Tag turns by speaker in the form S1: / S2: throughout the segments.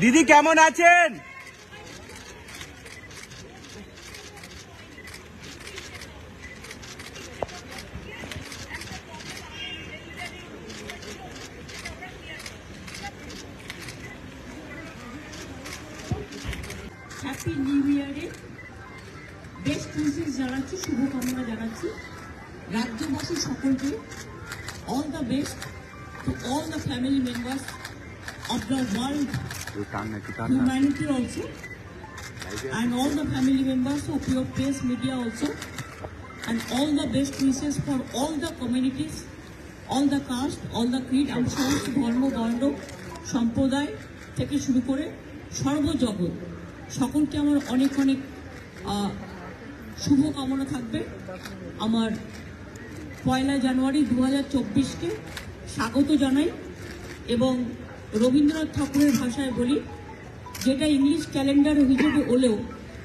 S1: দিদি কেমন আছেন?
S2: নিউ ইয়ারে বেস্ট জানাচ্ছি, শুভকামনা জানাচ্ছি। All the best to all the family members of the world humanity also and all the family members of your press media also and all the best wishes for all the communities all the caste all the creed and সমস্ত ধর্ম বর্ণ সম্প্রদায় থেকে শুরু করে সর্বজগৎ সকলকে আমার অনেক অনেক শুভকামনা থাকবে আমার পয়লা জানুয়ারি দু হাজার চব্বিশকে স্বাগত জানাই এবং রবীন্দ্রনাথ ঠাকুরের ভাষায় বলি, যেটা ইংলিশ ক্যালেন্ডার হিসেবে হলেও,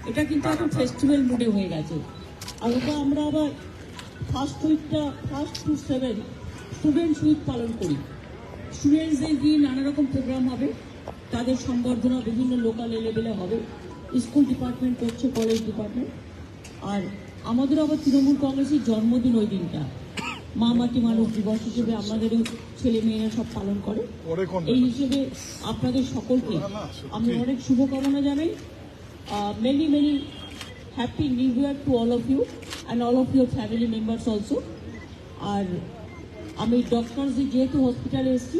S2: এটা কিন্তু এখন ফেস্টিভ্যাল মুডে হয়ে গেছে। আর ওটা আমরা আবার first উইকটা first to seven students week পালন করি। স্টুডেন্টসদের দিয়ে নানা রকম প্রোগ্রাম হবে। তাদের সম্বর্ধনা বিভিন্ন লোকাল লেভেলে হবে। স্কুল ডিপার্টমেন্ট করছে কলেজ ডিপার্টমেন্ট আর আমাদের আবার তৃণমূল কংগ্রেসের জন্মদিন ওই দিনটা। মা মাটি মানুষ দিবস হিসেবে আমাদেরও ছেলে মেয়েরা সব পালন করে। এই হিসেবে আপনাদের সকলকে আমি অনেক শুভকামনা জানাই। Many many happy new year to all of you and all of your family members also আর আমি ডক্টরস যেহেতু হসপিটালে এসেছি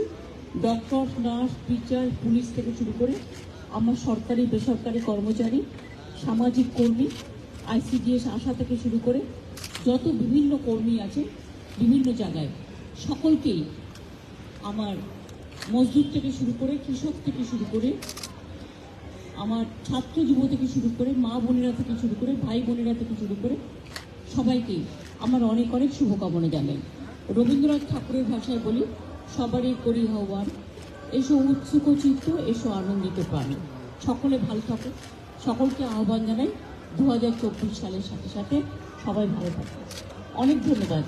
S2: ডক্টর নার্স টিচার পুলিশ থেকে শুরু করে আমার সরকারি বেসরকারি কর্মচারী সামাজিক কর্মী আইসিডিএস আশা থেকে শুরু করে যত বিভিন্ন কর্মী আছে বিভিন্ন জায়গায়। সকলকেই আমার মজদুর থেকে শুরু করে, কৃষক থেকে শুরু করে, আমার ছাত্র যুব থেকে শুরু করে, মা বোনেরা থেকে শুরু করে, ভাই বোনেরা থেকে শুরু করে, সবাইকেই আমার অনেক অনেক শুভকামনা জানাই। রবীন্দ্রনাথ ঠাকুরের ভাষায় বলি, সবারই করি হওয়ার। এসো উৎসুক চিত্ত, এসো আনন্দিত প্রাণ। সকলে ভালো থাকো। সকলকে আহ্বান জানাই, দু হাজার চব্বিশ সালের সাথে সাথে সবাই ভালো থাকো। অনেক ধন্যবাদ।